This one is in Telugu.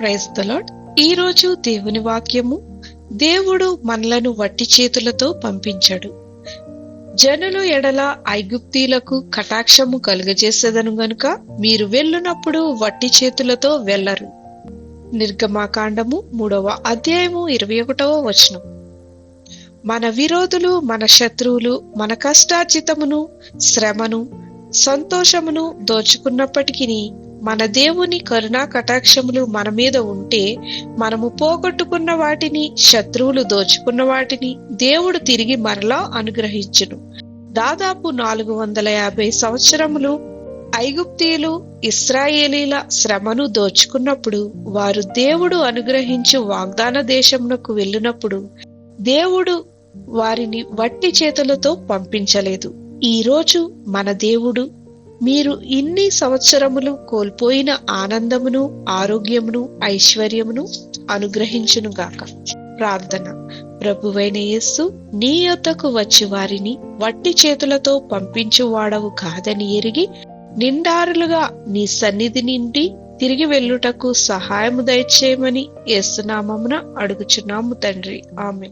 ప్రైజ్ దలాడ్ ఈ రోజు దేవుని వాక్యము దేవుడు మనలను వట్టి చేతులతో పంపించాడు. జనులు ఎడల ఐగుప్తీలకు కటాక్షము కలుగజేసేదను గనుక మీరు వెళ్ళునప్పుడు వట్టి చేతులతో వెళ్ళరు. నిర్గమాకాండము మూడవ అధ్యాయము ఇరవై ఒకటవ వచనం. మన విరోధులు మన శత్రువులు మన కష్టార్జితమును శ్రమను సంతోషమును దోచుకున్నప్పటికీ మన దేవుని కరుణా కటాక్షములు మన మీద ఉంటే మనము పోగొట్టుకున్న వాటిని శత్రువులు దోచుకున్న వాటిని దేవుడు తిరిగి మరలా అనుగ్రహించును. దాదాపు నాలుగు వందల యాభై సంవత్సరములు ఐగుప్తీయులు ఇస్రాయేలీల శ్రమను దోచుకున్నప్పుడు వారు దేవుడు అనుగ్రహించు వాగ్దాన దేశమునకు వెళ్ళినప్పుడు దేవుడు వారిని వట్టి చేతులతో పంపించలేదు. ఈ రోజు మన దేవుడు మీరు ఇన్ని సంవత్సరములు కోల్పోయిన ఆనందమును ఆరోగ్యమును ఐశ్వర్యమును అనుగ్రహించునుగాక. ప్రార్థన. ప్రభువైన యేస్సు నీ యొద్దకు వచ్చి వారిని వట్టి చేతులతో పంపించువాడవు కాదని ఎరిగి నిండారులుగా నీ సన్నిధి నిండి తిరిగి వెళ్ళుటకు సహాయము దయచేయమని యేసునామమున అడుగుచున్నాము తండ్రి. ఆమె